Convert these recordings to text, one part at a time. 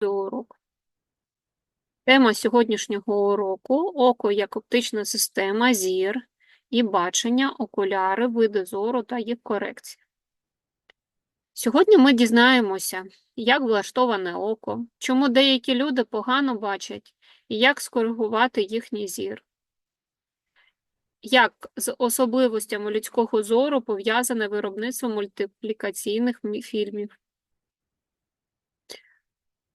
до уроку. Тема сьогоднішнього уроку – око як оптична система, зір і бачення, окуляри, види зору та їх корекція. Сьогодні ми дізнаємося, як влаштоване око, чому деякі люди погано бачать і як скоригувати їхній зір. Як з особливостями людського зору пов'язане виробництво мультиплікаційних фільмів.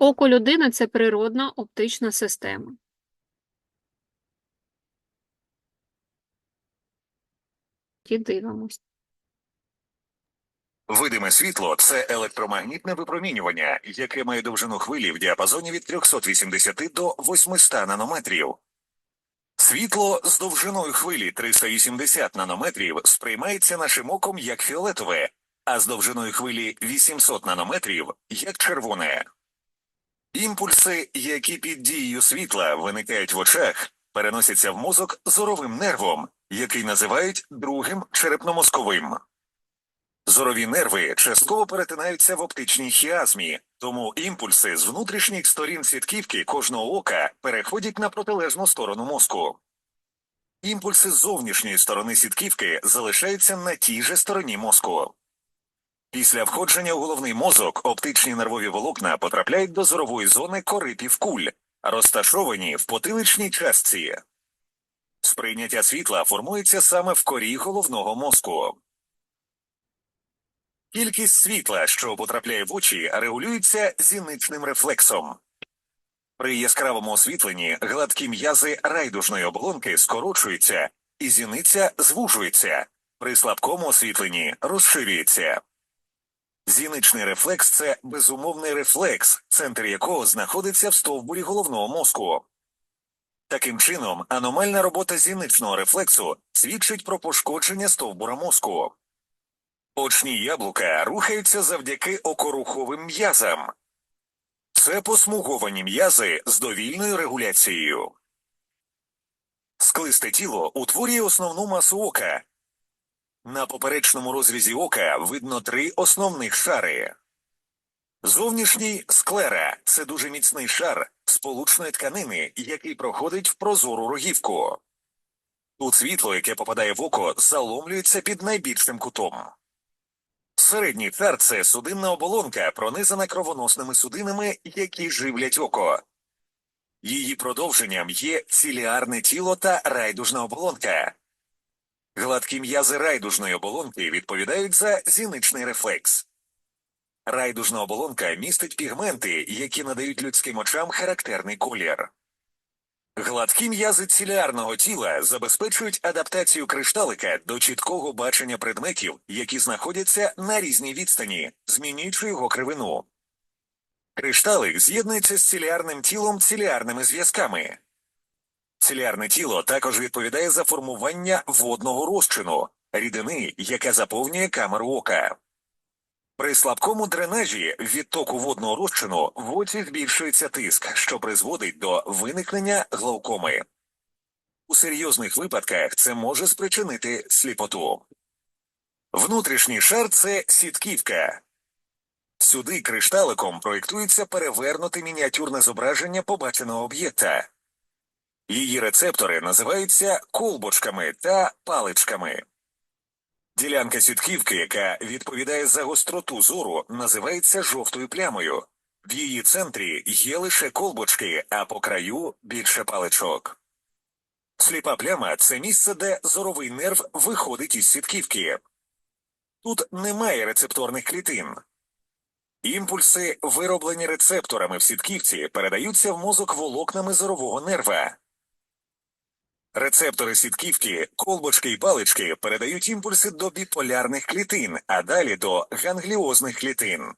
Око людини – це природна оптична система. І дивимось. Видиме світло це електромагнітне випромінювання, яке має довжину хвилі в діапазоні від 380 до 800 нанометрів. Світло з довжиною хвилі 380 нанометрів сприймається нашим оком як фіолетове, а з довжиною хвилі 800 нанометрів як червоне. Імпульси, які під дією світла виникають в очах, переносяться в мозок зоровим нервом, який називають другим черепно-мозковим. Зорові нерви частково перетинаються в оптичній хіазмі, тому імпульси з внутрішніх сторін сітківки кожного ока переходять на протилежну сторону мозку. Імпульси з зовнішньої сторони сітківки залишаються на тій же стороні мозку. Після входження у головний мозок оптичні нервові волокна потрапляють до зорової зони кори півкуль, розташовані в потиличній частці. Сприйняття світла формується саме в корі головного мозку. Кількість світла, що потрапляє в очі, регулюється зіничним рефлексом. При яскравому освітленні гладкі м'язи райдужної оболонки скорочуються, і зіниця звужується, при слабкому освітленні розширюється. Зіничний рефлекс це безумовний рефлекс, центр якого знаходиться в стовбурі головного мозку. Таким чином, аномальна робота зіничного рефлексу свідчить про пошкодження стовбура мозку. Очні яблука рухаються завдяки окоруховим м'язам. Це посмуговані м'язи з довільною регуляцією. Склисте тіло утворює основну масу ока. На поперечному розрізі ока видно три основних шари. Зовнішній склера це дуже міцний шар сполучної тканини, який проходить в прозору рогівку. Тут світло, яке попадає в око, заломлюється під найбільшим кутом. Середній шар – це судинна оболонка, пронизана кровоносними судинами, які живлять око. Її продовженням є ціліарне тіло та райдужна оболонка. Гладкі м'язи райдужної оболонки відповідають за зіничний рефлекс. Райдужна оболонка містить пігменти, які надають людським очам характерний колір. Гладкі м'язи ціліарного тіла забезпечують адаптацію кришталика до чіткого бачення предметів, які знаходяться на різній відстані, змінюючи його кривину. Кришталик з'єднується з ціліарним тілом ціліарними зв'язками. Ціліарне тіло також відповідає за формування водного розчину, рідини, яка заповнює камеру ока. При слабкому дренажі відтоку водного розчину в оці збільшується тиск, що призводить до виникнення глаукоми. У серйозних випадках це може спричинити сліпоту. Внутрішній шар це сітківка. Сюди кришталиком проєктується перевернуте мініатюрне зображення побаченого об'єкта. Її рецептори називаються колбочками та паличками. Ділянка сітківки, яка відповідає за гостроту зору, називається жовтою плямою. В її центрі є лише колбочки, а по краю більше паличок. Сліпа пляма це місце, де зоровий нерв виходить із сітківки. Тут немає рецепторних клітин. Імпульси, вироблені рецепторами в сітківці, передаються в мозок волокнами зорового нерва. Рецептори сітківки, колбочки і палички передають імпульси до біполярних клітин, а далі до гангліозних клітин.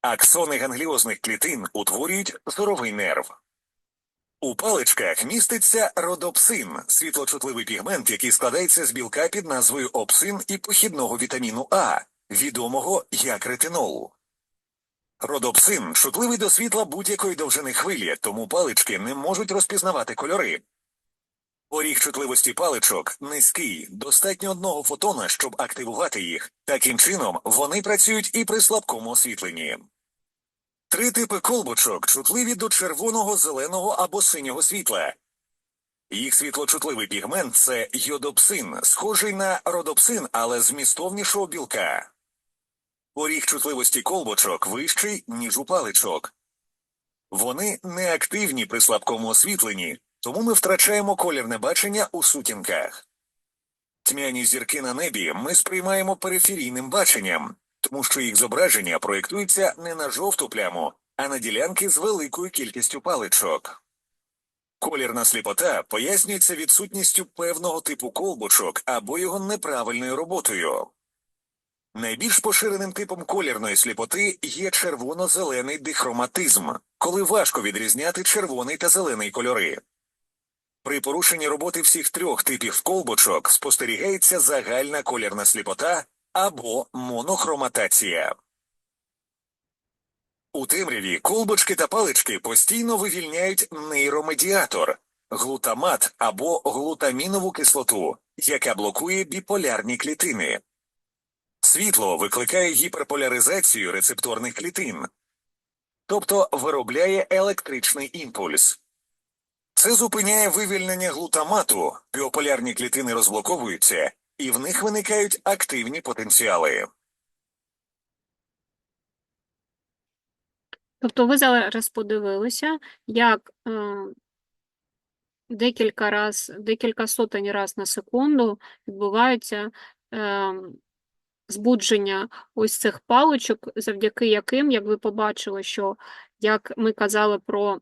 Аксони гангліозних клітин утворюють зоровий нерв. У паличках міститься родопсин, світлочутливий пігмент, який складається з білка під назвою опсин і похідного вітаміну А, відомого як ретинол. Родопсин чутливий до світла будь-якої довжини хвилі, тому палички не можуть розпізнавати кольори. Поріг чутливості паличок низький, достатньо одного фотона, щоб активувати їх. Таким чином, вони працюють і при слабкому освітленні. Три типи колбочок чутливі до червоного, зеленого або синього світла. Їх світлочутливий пігмент це йодопсин, схожий на родопсин, але змістовнішого білка. Поріг чутливості колбочок вищий, ніж у паличок. Вони неактивні при слабкому освітленні, тому ми втрачаємо колірне бачення у сутінках. Тьмяні зірки на небі ми сприймаємо периферійним баченням, тому що їх зображення проєктуються не на жовту пляму, а на ділянки з великою кількістю паличок. Колірна сліпота пояснюється відсутністю певного типу колбочок або його неправильною роботою. Найбільш поширеним типом колірної сліпоти є червоно-зелений дихроматизм, коли важко відрізняти червоний та зелений кольори. При порушенні роботи всіх трьох типів колбочок спостерігається загальна колірна сліпота або монохроматація. У темряві колбочки та палички постійно вивільняють нейромедіатор глутамат або глутамінову кислоту, яка блокує біполярні клітини. Світло викликає гіперполяризацію рецепторних клітин, тобто виробляє електричний імпульс. Це зупиняє вивільнення глутамату, біополярні клітини розблоковуються, і в них виникають активні потенціали. Тобто ви зараз подивилися, як е, декілька раз, декілька сотень раз на секунду відбувається е, збудження ось цих паличок, завдяки яким, як ви побачили, що як ми казали про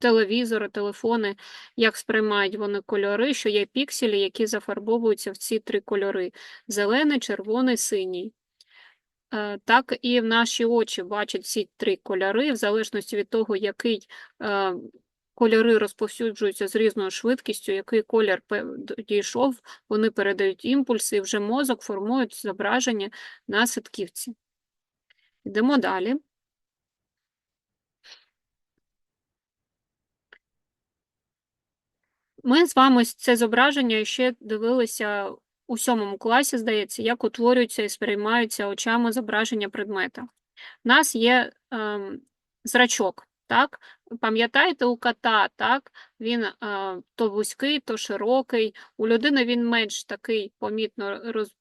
телевізори, телефони, як сприймають вони кольори, що є пікселі, які зафарбовуються в ці три кольори: зелений, червоний, синій. Е, Так і в наші очі бачать ці три кольори, в залежності від того, який е, кольори розповсюджуються з різною швидкістю, який колір дійшов, вони передають імпульси, і вже мозок формують зображення на ситківці. Йдемо далі. Ми з вами це зображення ще дивилися у сьомому класі, здається, як утворюються і сприймаються очами зображення предмета. У нас є ем, зрачок, так? Пам'ятаєте, у кота, так? Він е, то вузький, то широкий. У людини він менш такий помітно роз,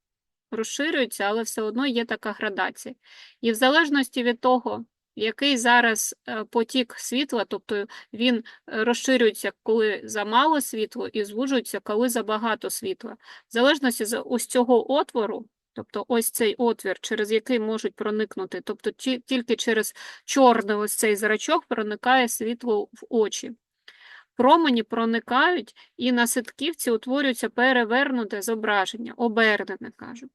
розширюється, але все одно є така градація. І в залежності від того, який зараз е, потік світла, тобто він е, розширюється, коли замало світла, і звужується, коли забагато світла. В залежності з ось цього отвору, тобто ось цей отвір, через який можуть проникнути, тобто тільки через чорний ось цей зрачок проникає світло в очі. Промені проникають, і на ситківці утворюється перевернуте зображення, обернене кажуть.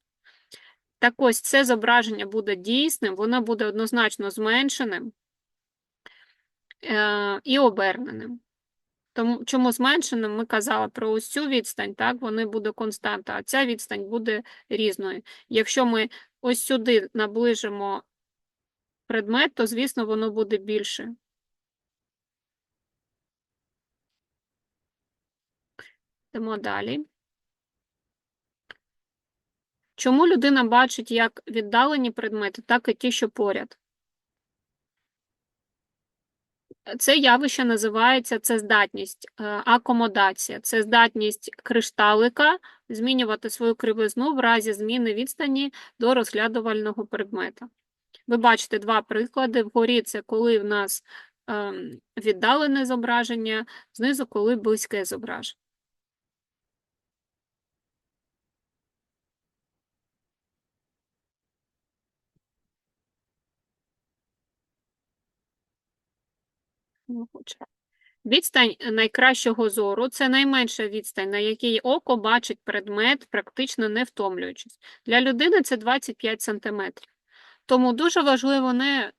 Так ось це зображення буде дійсним, воно буде однозначно зменшеним е, і оберненим. Тому чому зменшеним ми казали про ось цю відстань, так, вони буде константа, а ця відстань буде різною. Якщо ми ось сюди наближимо предмет, то, звісно, воно буде більше. Йдемо далі. Чому людина бачить як віддалені предмети, так і ті, що поряд? Це явище називається це здатність, е, акомодація. Це здатність кришталика змінювати свою кривизну в разі зміни відстані до розглядувального предмета. Ви бачите два приклади. Вгорі це коли в нас ем, віддалене зображення, знизу коли близьке зображення. Відстань найкращого зору це найменша відстань, на якій око бачить предмет, практично не втомлюючись. Для людини це 25 см. Тому дуже важливо не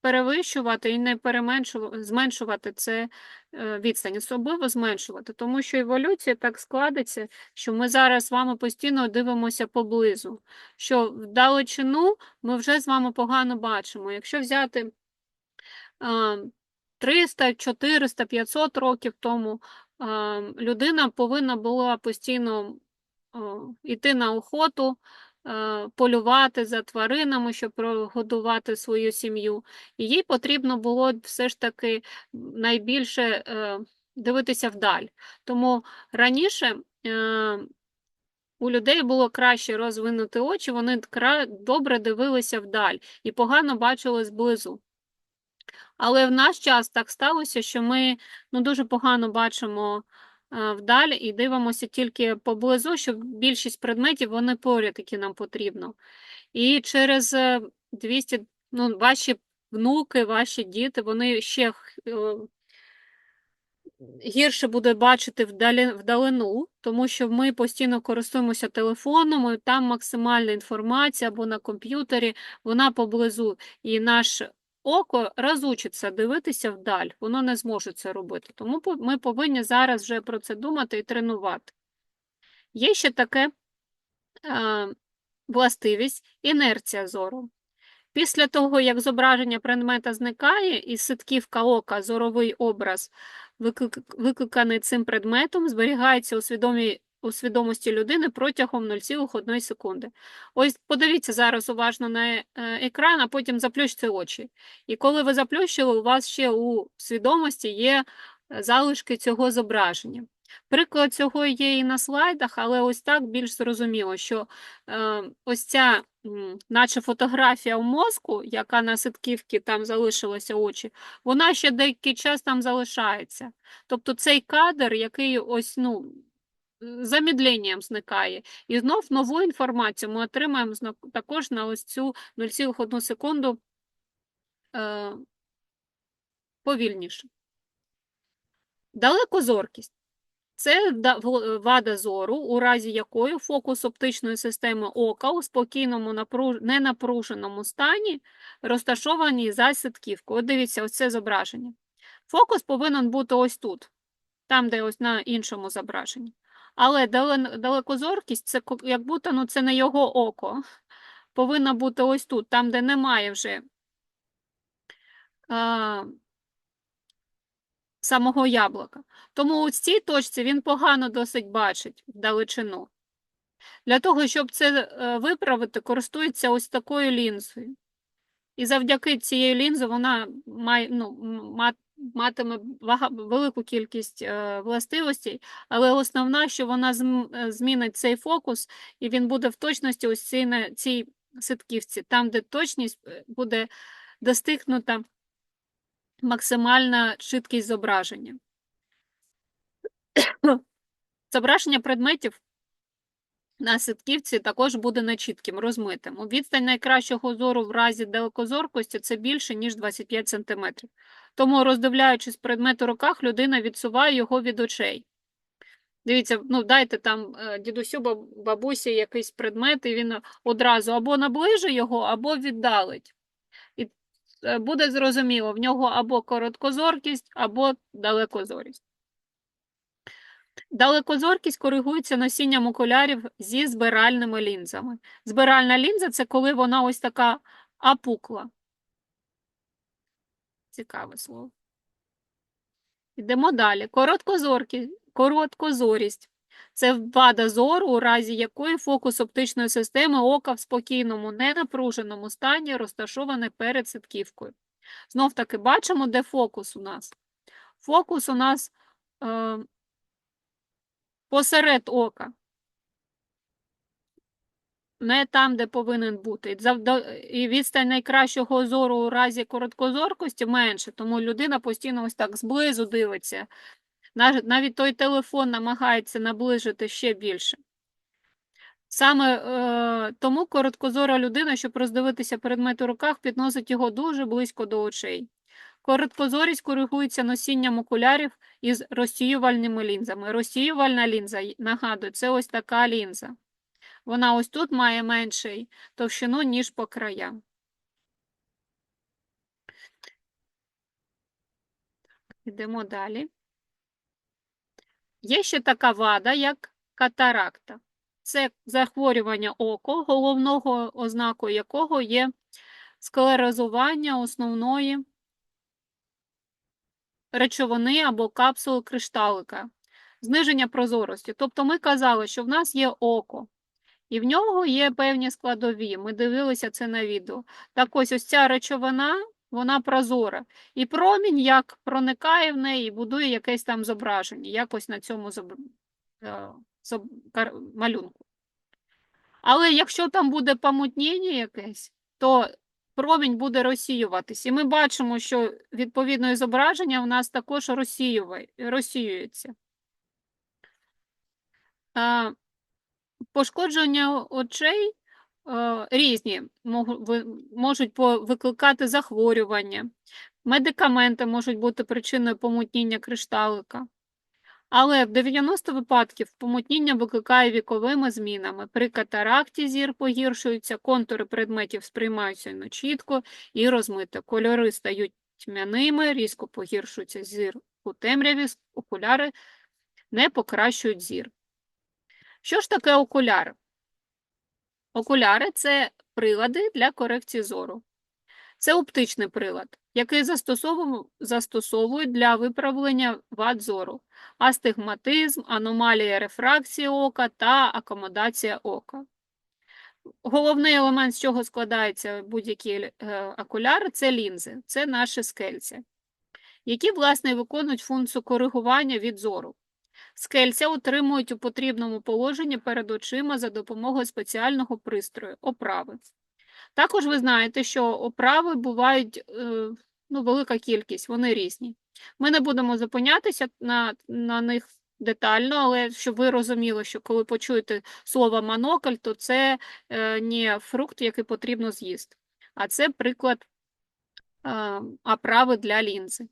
перевищувати і не переменшувати, зменшувати це е, відстань, особливо зменшувати, тому що еволюція так складеться, що ми зараз з вами постійно дивимося поблизу, що вдалечину ми вже з вами погано бачимо. Якщо взяти 300, 400, 500 років тому людина повинна була постійно йти на охоту, полювати за тваринами, щоб прогодувати свою сім'ю. І їй потрібно було все ж таки найбільше е, дивитися вдаль. Тому раніше е, у людей було краще розвинути очі, вони добре дивилися вдаль і погано бачили зблизу. Але в наш час так сталося, що ми ну, дуже погано бачимо е, вдаль і дивимося тільки поблизу, що більшість предметів вони поряд, які нам потрібно. І через е, 200, ну, ваші внуки, ваші діти, вони ще е, гірше буде бачити вдалі, вдалину, тому що ми постійно користуємося телефоном, і там максимальна інформація або на комп'ютері, вона поблизу. І наш око розучиться дивитися вдаль, воно не зможе це робити. Тому ми повинні зараз вже про це думати і тренувати. Є ще таке е, властивість інерція зору. Після того, як зображення предмета зникає, і ситківка ока, зоровий образ, викликаний цим предметом, зберігається у, свідомій, у свідомості людини протягом 0,1 секунди. Ось подивіться зараз уважно на е, екран, а потім заплющте очі. І коли ви заплющили, у вас ще у свідомості є е, залишки цього зображення. Приклад цього є і на слайдах, але ось так більш зрозуміло, що е, ось ця, наче фотографія в мозку, яка на ситківці там залишилася очі, вона ще деякий час там залишається. Тобто цей кадр, який ось ну, з замедленням зникає. І знов нову інформацію ми отримаємо також на ось цю 0,1 секунду е, повільніше. Далекозоркість. Це вада зору, у разі якої фокус оптичної системи ока у спокійному напруж... ненапруженому стані розташований за сітківкою. От дивіться, ось це зображення. Фокус повинен бути ось тут, там, де ось на іншому зображенні. Але далекозоркість це як будто ну, це не його око. Повинна бути ось тут, там, де немає вже а, самого яблука. Тому у цій точці він погано досить бачить вдалечину. Для того, щоб це е, виправити, користується ось такою лінзою. І завдяки цієї лінзи вона має, ну, матиме велику кількість е, властивостей, але основна, що вона е, змінить цей фокус, і він буде в точності ось цій, на цій ситківці, там, де точність е, буде достигнута максимальна чіткість зображення. Зображення предметів на сітківці також буде нечітким, розмитим. Відстань найкращого зору в разі далекозоркості це більше, ніж 25 см. Тому, роздивляючись предмет у руках, людина відсуває його від очей. Дивіться, ну дайте там е, дідусю, бабусі якийсь предмет, і він одразу або наближить його, або віддалить. І е, буде зрозуміло, в нього або короткозоркість, або далекозорість. Далекозоркість коригується носінням окулярів зі збиральними лінзами. Збиральна лінза це коли вона ось така апукла. Цікаве слово. Йдемо далі. Короткозорість. Це вада зору, у разі якої фокус оптичної системи ока в спокійному, ненапруженому стані розташований перед сітківкою. Знов таки бачимо, де фокус у нас. Фокус у нас е, посеред ока. Не там, де повинен бути. І відстань найкращого зору у разі короткозоркості менше, тому людина постійно ось так зблизу дивиться. Навіть той телефон намагається наближити ще більше. Саме е, тому короткозора людина, щоб роздивитися предмет у руках, підносить його дуже близько до очей. Короткозорість коригується носінням окулярів із розсіювальними лінзами. Розсіювальна лінза, нагадую, це ось така лінза. Вона ось тут має менший товщину, ніж по краям. Йдемо далі. Є ще така вада, як катаракта. Це захворювання ока, головного ознакою якого є склерозування основної речовини або капсули кришталика, зниження прозорості. Тобто ми казали, що в нас є око, І в нього є певні складові. Ми дивилися це на відео. Так ось ось ця речовина, вона прозора. І промінь як проникає в неї будує якесь там зображення, якось на цьому зоб... е, зоб... малюнку. Але якщо там буде помутнення якесь, то промінь буде розсіюватись. І ми бачимо, що відповідне зображення в нас також розсіюється. Пошкодження очей різні можуть викликати захворювання. Медикаменти можуть бути причиною помутніння кришталика. Але в 90 випадків помутніння викликає віковими змінами. При катаракті зір погіршується, контури предметів сприймаються нечітко і розмито. Кольори стають тьмяними, різко погіршується зір у темряві, окуляри не покращують зір. Що ж таке окуляри? Окуляри це прилади для корекції зору. Це оптичний прилад, який застосовують для виправлення вад зору, астигматизм, аномалія рефракції ока та акомодація ока. Головний елемент, з чого складаються будь-які е, окуляри, це лінзи, це наші скельця, які, власне, виконують функцію коригування від зору. Скельця утримують у потрібному положенні перед очима за допомогою спеціального пристрою оправи. Також ви знаєте, що оправи бувають е, ну, велика кількість, вони різні. Ми не будемо зупинятися на, на них детально, але щоб ви розуміли, що коли почуєте слово монокль, то це е, не фрукт, який потрібно з'їсти, а це приклад е, оправи для лінзи.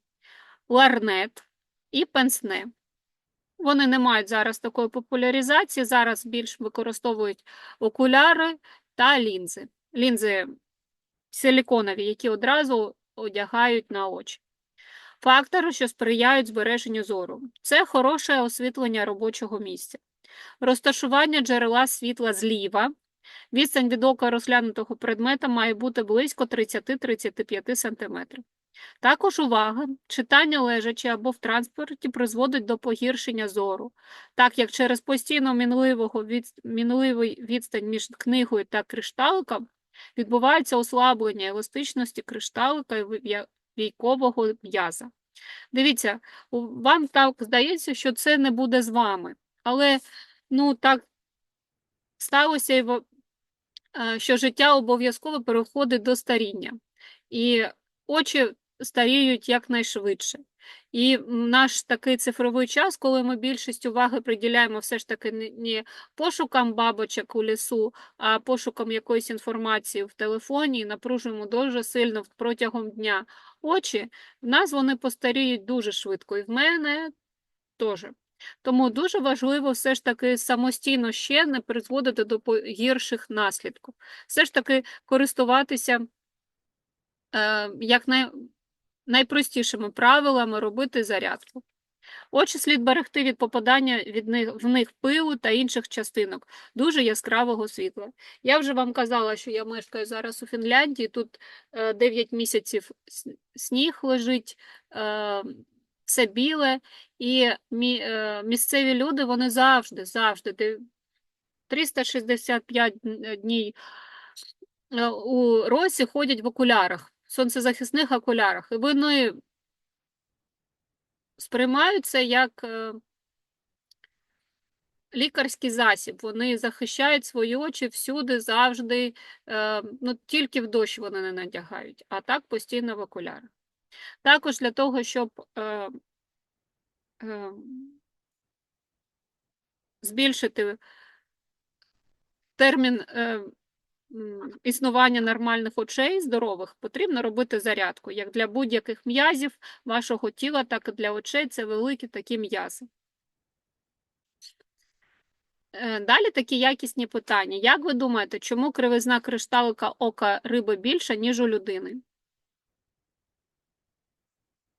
Ларнет і пенсне. Вони не мають зараз такої популяризації, зараз більш використовують окуляри та лінзи. Лінзи силіконові, які одразу одягають на очі. Фактори, що сприяють збереженню зору. Це хороше освітлення робочого місця. Розташування джерела світла зліва. Відстань від ока розглянутого предмета має бути близько 30-35 см. Також увага, читання лежачи або в транспорті призводить до погіршення зору, так як через постійно мінливого мінливий відстань між книгою та кришталиком відбувається ослаблення еластичності кришталика і війкового м'яза. Дивіться, вам так здається, що це не буде з вами, але ну так сталося, е, що життя обов'язково переходить до старіння, і очі старіють якнайшвидше. І наш такий цифровий час, коли ми більшість уваги приділяємо все ж таки не- не пошукам бабочок у лісу, а пошукам якоїсь інформації в телефоні, і напружуємо дуже сильно протягом дня очі, в нас вони постаріють дуже швидко, і в мене теж. Тому дуже важливо все ж таки самостійно ще не призводити до гірших наслідків. Все ж таки користуватися е, як най, найпростішими правилами робити зарядку. Очі слід берегти від попадання від них, в них пилу та інших частинок дуже яскравого світла. Я вже вам казала, що я мешкаю зараз у Фінляндії, тут е, 9 місяців сніг лежить, е, все біле, і е, місцеві люди вони завжди, завжди, 365 днів е, у році ходять в окулярах, сонцезахисних окулярах. І вони сприймають це як е, лікарський засіб. Вони захищають свої очі всюди, завжди. е, Ну, тільки в дощ вони не надягають, а так постійно в окулярах. Також для того, щоб е, е, збільшити термін е, існування нормальних очей, здорових, потрібно робити зарядку. Як для будь-яких м'язів вашого тіла, так і для очей це великі такі м'язи. Е, Далі такі якісні питання. Як ви думаєте, чому кривизна кришталика ока риби більша, ніж у людини?